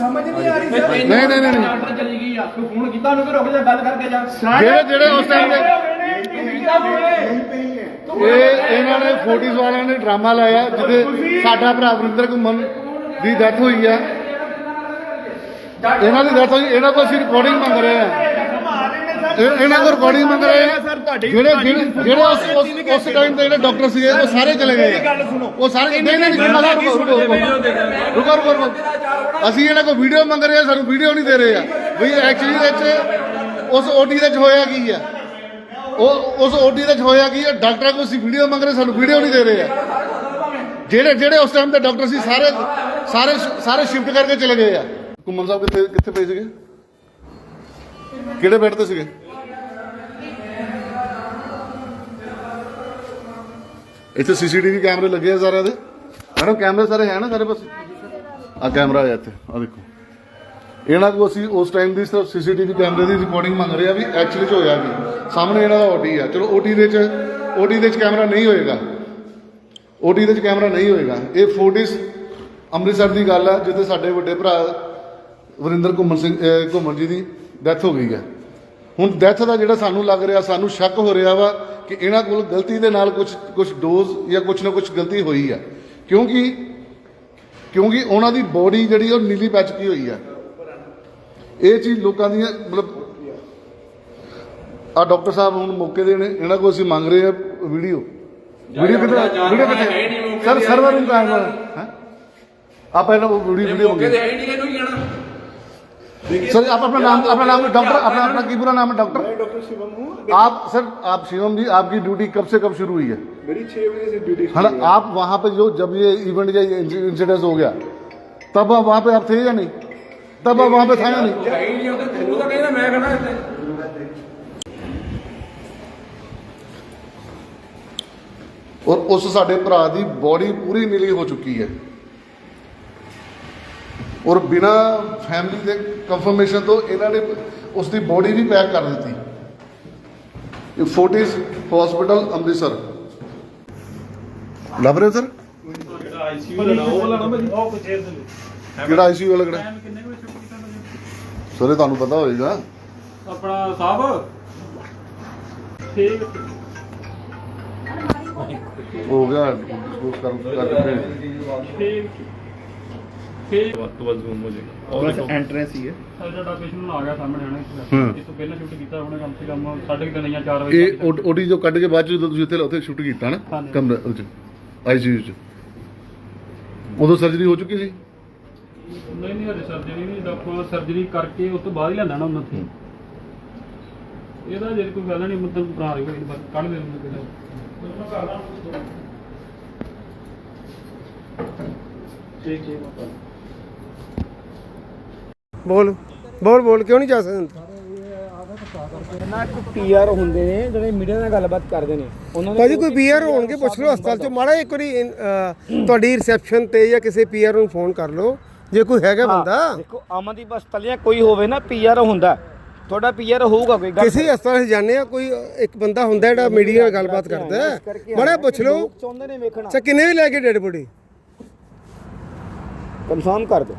ਸਮਝ ਨਹੀਂ ਆ ਰਹੀ ਸਰ। ਨਹੀਂ ਨਹੀਂ ਨਹੀਂ। ਨਹੀਂ। ਡਾਕਟਰ ਚਲੀ ਗਈ ਆ। ਤੂੰ ਫੋਨ ਕੀਤਾ ਉਹਨੂੰ ਕਿ ਰੁਕ ਜਾ ਗੱਲ ਕਰਕੇ ਜਾ। ਜਿਹੜੇ ਜਿਹੜੇ ਉਸ ਟਾਈਮ ਇਹ ਇਹਨਾਂ ਨੇ ਫੋਰਟੀਜ਼ ਵਾਲਿਆਂ ਨੇ ਡਰਾਮਾ ਲਾਇਆ ਜਿਹਦੇ ਸਾਡਾ ਭਰਾ ਵਰਿੰਦਰ ਘੁੰਮਣ ਦੀ ਡੈਥ ਹੋਈ ਆ ਇਹਨਾਂ ਦੀ ਡੈਥ ਹੋਈ ਇਹਨਾਂ ਕੋਲ ਅਸੀਂ ਰਿਕਾਰਡਿੰਗ ਮੰਗ ਰਹੇ ਆ ਇਹ- ਇਹਨਾਂ ਕੋਲ ਰਿਕਾਰਡਿੰਗ ਮੰਗ ਰਹੇ ਆ। ਜਿਹੜੇ ਜਿਹੜੇ ਜਿਹੜੇ ਉਸ ਉਸ- ਉਸ ਟਾਈਮ ਤੇ ਜਿਹੜੇ ਡਾਕਟਰ ਸੀਗੇ ਉਹ ਸਾਰੇ ਚਲੇ ਗਏ। ਆ ਉਹ ਸਾਰੇ ਨਹੀਂ ਨਹੀਂ ਨਹੀਂ ਮਜ਼ਾ ਰੁਕੋ ਰੁਕੋ ਰੁਕੋ ਰੁਕੋ ਰੁਕੋ। ਅਸੀਂ ਇਹਨਾਂ ਕੋਲ ਵੀਡੀਓ ਮੰਗ ਰਹੇ ਆ ਸਾਨੂੰ ਵੀਡੀਓ ਨਹੀਂ ਦੇ ਰਹੇ ਆ। ਵੀ ਐਕਚੁਅਲੀ ਵਿੱਚ ਉਸ ਓਟੀ ਦੇ ਵਿੱਚ ਹੋਇਆ ਕੀ ਆ? ਉਹ ਉਸ ਓਟੀ ਦੇ ਵਿੱਚ ਹੋਇਆ ਕੀ ਆ? ਡਾਕਟਰਾਂ ਕੋਲ ਅਸੀਂ ਵੀਡੀਓ ਮੰਗ ਰਹੇ ਸਾਨੂੰ ਵੀਡੀਓ ਨਹੀਂ ਦੇ ਰਹੇ ਆ। ਜਿਹੜੇ ਜਿਹੜੇ ਉਸ ਟਾਈਮ ਤੇ ਡਾਕਟਰ ਸੀ ਸਾਰੇ ਸਾਰੇ ਸਾਰੇ ਸ਼ਿਫਟ ਕਰਕੇ ਚਲੇ ਗਏ ਆ। ਕੁਮਨ ਸਾਹਿਬ ਕਿੱਥੇ ਕਿੱਥੇ ਪਏ ਸੀਗੇ? ਕਿਹੜੇ ਬੈੱਡ ਤੇ ਸੀਗੇ? ਇੱਥੇ ਸੀਸੀਟੀਵੀ ਕੈਮਰੇ ਲੱਗੇ ਆ ਸਾਰਿਆਂ ਦੇ? ਮੈਡਮ, ਕੈਮਰੇ ਸਾਰੇ ਹੈ ਨਾ ਸਾਰੇ ਪਾਸੇ? ਆ ਕੈਮਰਾ ਹੈ ਇੱਥੇ ਆ ਦੇਖੋ। ਇਹਨਾਂ ਕੋਲ ਅਸੀਂ ਉਸ ਟਾਈਮ ਦੀ ਸਿਰਫ ਸੀਸੀਟੀਵੀ ਕੈਮਰੇ ਦੀ ਰਿਕਾਰਡਿੰਗ ਮੰਗ ਰਹੇ ਆ ਵੀ ਐਕਚੁਅਲੀ ਚ ਹੋਇਆ ਕੀ। ਸਾਹਮਣੇ ਇਹਨਾਂ ਦਾ ਓਟੀ ਆ। ਚਲੋ ਓਟੀ ਦੇ ਚ ਓਟੀ ਦੇ ਚ ਕੈਮਰਾ ਨਹੀਂ ਹੋਏਗਾ। ਓਟੀ ਦੇ ਚ ਕੈਮਰਾ ਨਹੀਂ ਹੋਏਗਾ। ਇਹ ਫੋਟਿਸ ਅੰਮ੍ਰਿਤਸਰ ਦੀ ਗੱਲ ਆ, ਜਿੱਥੇ ਸਾਡੇ ਵੱਡੇ ਭਰਾ ਵਰਿੰਦਰ ਘੁੰਮਣ ਸਿੰਘ ਘੁੰਮਣ ਜੀ ਦੀ ਡੈਥ ਹੋ ਗਈ ਹੈ। ਹੁਣ ਡੈਥ ਦਾ ਜਿਹੜਾ ਸਾਨੂੰ ਲੱਗ ਰਿਹਾ ਸਾਨੂੰ ਸ਼ੱਕ ਹੋ ਰਿਹਾ ਵਾ ਕਿ ਇਹਨਾਂ ਕੋਲ ਗਲਤੀ ਦੇ ਨਾਲ ਕੁਝ ਕੁਝ ਡੋਜ਼ ਜਾਂ ਕੁਝ ਨਾ ਕੁਝ ਗਲਤੀ ਹੋਈ ਆ। ਕਿਉਂਕਿ ਕਿਉਂਕਿ ਉਹਨਾਂ ਦੀ ਬੋਡੀ ਜਿਹੜੀ ਉਹ ਨੀਲੀ ਪੈ ਚੁੱਕੀ ਹੋਈ ਆ। ਇਹ ਚੀਜ਼ ਲੋਕਾਂ ਦੀਆਂ ਮਤਲਬ ਆ ਡਾਕਟਰ ਸਾਹਿਬ ਹੁਣ ਮੌਕੇ ਦੇ ਨੇ ਇਹਨਾਂ ਕੋਲ ਅਸੀਂ ਮੰਗ ਰਹੇ ਆ ਵੀਡੀਓ ਵੀਡੀਓ ਕਿੱਥੇ ਵੀਡੀਓ ਕਿੱਥੇ ਸਰ ਸਰਵਰ ਨੂੰ ਕਾਇਮ ਹੈ ਆ ਪਹਿਲਾਂ ਉਹ ਵੀਡੀਓ ਵੀਡੀਓ ਮੰਗੇ ਹੈ? सर आप अपना नाम अपना नाम डॉक्टर अपना अपना की पूरा नाम है डॉक्टर। मैं डॉक्टर शिवम हूँ। आप सर आप शिवम जी आपकी ड्यूटी कब से कब शुरू हुई है? मेरी छः बजे से ड्यूटी है ना? आप वहाँ पे जो जब ये इवेंट या इंसिडेंस हो गया तब आप वहाँ पे आप थे या नहीं? तब आप वहाँ पे था या नहीं? और उस साढ़े भरा की बॉडी पूरी नीली हो चुकी है। ਔਰ ਬਿਨਾ ਫੈਮਿਲੀ ਦੇ ਕੰਫਰਮੇਸ਼ਨ ਤੋਂ ਇਹਨਾਂ ਨੇ ਉਸ ਦੀ ਬੋਡੀ ਵੀ ਪੈਕ ਕਰ ਦਿੱਤੀ। ਇਹ ਫੋਰਟਿਸ ਹਸਪੀਟਲ ਅੰਮ੍ਰਿਤਸਰ। ਲੱਭ ਰਹੇ ਹੋ ਸਰ ਕਿਹੜਾ ਆਈਸੀਯੂ ਵਾਲਾ ਕਿਹੜਾ ਸਰ ਇਹ ਤੁਹਾਨੂੰ ਪਤਾ ਹੋਏਗਾ। ਆਪਣਾ ਸਾਹਿਬ। ਠੀਕ। ਹੋ ਗਿਆ। ਡਿਸਕਸ ਕਰ ਕਰਕੇ। ਠੀਕ। ਫਿਰ ਵੱਧ ਤੋਂ ਵੱਧ ਜ਼ੂਮ ਹੋ ਜਾਏਗਾ ਔਰ ਬਸ ਐਂਟਰੈਂਸ ਹੀ ਹੈ। ਸਰ ਜਿਹੜਾ ਪੇਸ਼ੈਂਟ ਨੂੰ ਆ ਗਿਆ ਸਾਹਮਣੇ ਹਨਾ ਇਸ ਤੋਂ ਪਹਿਲਾਂ ਸ਼ਿਫਟ ਕੀਤਾ ਉਹਨੇ ਕਮ ਸੇ ਕਮ ਸਾਢੇ ਕੁ ਤਿੰਨ ਜਾਂ 4 ਵਜੇ ਇਹ ਓਡੀ ਜੋ ਕੱਢ ਕੇ ਬਾਅਦ ਚ ਜਦੋਂ ਤੁਸੀਂ ਉੱਥੇ ਉੱਥੇ ਸ਼ੂਟ ਕੀਤਾ ਨਾ ਕਮਰੇ ਉਹ ਆਈਸੀਯੂ ਚ। ਉਦੋਂ ਸਰਜਰੀ ਹੋ ਚੁੱਕੀ ਸੀ? ਨਹੀਂ ਨਹੀਂ ਹਜੇ ਸਰਜਰੀ ਨਹੀਂ ਡਾਕਟਰ ਸਰਜਰੀ ਕਰਕੇ ਉਸ ਤੋਂ ਬਾਅਦ ਹੀ ਲੈਣਾ ਉਹਨਾਂ ਤੇ ਇਹਦਾ ਜੇ ਕੋਈ ਗੱਲ ਨਹੀਂ ਮਤਲਬ ਬਣਾ ਰਹੀ ਕੋਈ ਕੱਢ ਦੇ ਉਹਨੂੰ ਕਿਤੇ। ਠੀਕ ਠੀਕ ਬੋਲ ਬੋਲ ਬੋਲ ਕਿਉਂ ਨਹੀਂ ਜਾ ਸਕਦੇ? ਨਾ ਕੋਈ ਪੀਆਰ ਹੁੰਦੇ ਨੇ ਜਿਹੜੇ ਮੀਡੀਆ ਨਾਲ ਗੱਲਬਾਤ ਕਰਦੇ ਨੇ। ਉਹਨਾਂ ਭਾਜੀ ਕੋਈ ਪੀਆਰ ਹੋਣਗੇ ਪੁੱਛ ਲਓ ਹਸਪਤਾਲ ਚੋਂ ਮਾੜਾ ਇੱਕ ਵਾਰੀ ਅਹ, ਤੁਹਾਡੀ ਰਿਸੈਪਸ਼ਨ ਤੇ ਜਾਂ ਕਿਸੇ ਪੀਆਰ ਨੂੰ ਫੋਨ ਕਰ ਲਓ। ਜੇ ਕੋਈ ਹੈਗਾ ਬੰਦਾ। ਦੇਖੋ ਅਮਨਦੀਪ ਹਸਪਤਾਲੀਆਂ ਕੋਈ ਹੋਵੇ ਨਾ ਪੀਆਰ ਹੁੰਦਾ। ਤੁਹਾਡਾ ਪੀਆਰ ਹੋਊਗਾ ਕੋਈ ਗੱਲ ਕਿਸੇ ਹਸਪਤਾਲ 'ਚ ਜਾਂਦੇ ਆ ਕੋਈ ਇੱਕ ਬੰਦਾ ਹੁੰਦਾ ਜਿਹੜਾ ਮੀਡੀਆ ਨਾਲ ਗੱਲਬਾਤ ਕਰਦਾ। ਹੈ। ਮਾੜਾ ਪੁੱਛ ਲਓ। ਲੋਕ ਚਾਹੁੰਦੇ ਨੇ ਵੇਖਣਾ। ਅੱਛਾ ਕਿੰਨੇ ਵੀ ਲੈ ਕੇ ਡੈਡ ਬੋਡੀ? ਕਨਫਰਮ ਕਰ ਦਿਓ।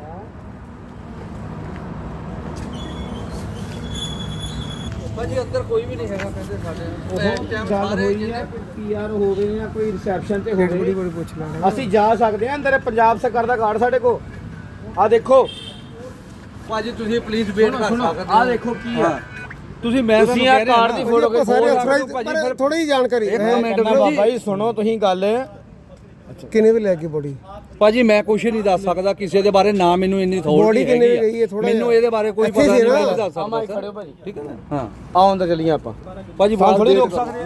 ਭਾਜੀ ਅੰਦਰ ਕੋਈ ਵੀ ਨਹੀਂ ਹੈਗਾ ਕਹਿੰਦੇ ਸਾਡੇ। ਗੱਲ ਹੋਈ ਹੈ ਪੀਆਰ ਹੋਵੇ ਜਾਂ ਕੋਈ ਰਿਸੈਪਸ਼ਨ ਤੇ ਹੋਵੇ। ਬੜੀ ਪੁੱਛ ਲੈਣਾ। ਅਸੀਂ ਜਾ ਸਕਦੇ ਹਾਂ ਅੰਦਰ ਪੰਜਾਬ ਸਰਕਾਰ ਦਾ ਕਾਰਡ ਸਾਡੇ ਕੋਲ। ਆ ਦੇਖੋ। ਭਾਜੀ ਤੁਸੀਂ ਪਲੀਜ਼ ਵੇਟ ਕਰ ਸਕਦੇ ਆ ਦੇਖੋ ਕੀ ਆ। ਤੁਸੀਂ ਮੈਂ ਤੁਸੀਂ ਆ ਕਾਰਡ ਦੀ ਫੋਟੋ ਆਪਾਂ ਸਾਰੇ ਅਥਰਾਈਜ਼ ਥੋੜੀ ਜਿਹੀ ਜਾਣਕਾਰੀ ਮਿੰਟ ਬਾਬਾ ਜੀ ਸੁਣੋ ਤੁਸੀਂ ਗੱਲ। ਕਿੰਨੇ ਵੀ ਲੈ ਕੇ ਬੋਡੀ? ਭਾਜੀ ਮੈਂ ਕੁਝ ਨਹੀਂ ਦੱਸ ਸਕਦਾ ਕਿਸੇ ਦੇ ਬਾਰੇ ਨਾ ਮੈਨੂੰ ਇੰਨੀ Body ਥੋੜੀ ਕਿੰਨੇ ਦੀ ਗਈ ਹੈ ਥੋੜ੍ਹਾ ਮੈਨੂੰ ਜਿਹਾ। ਇਹਦੇ ਬਾਰੇ ਕੋਈ ਇੱਥੇ ਪਤਾ ਸੀ ਨਹੀਂ ਨਾ। ਮੈਂ ਨਹੀਂ ਦੱਸ ਸਕਦਾ ਖੜਿਓ ਭਾਜੀ। ਠੀਕ ਹੈ ਨਾ? ਹਾਂ ਆਉਣ ਤਾਂ ਚੱਲੀਏ ਆਪਾਂ। ਭਾਜੀ ਫੋਨ ਬਾਹਰ ਥੋੜੀ ਦੇ ਰੋਕ ਸਕਦੇ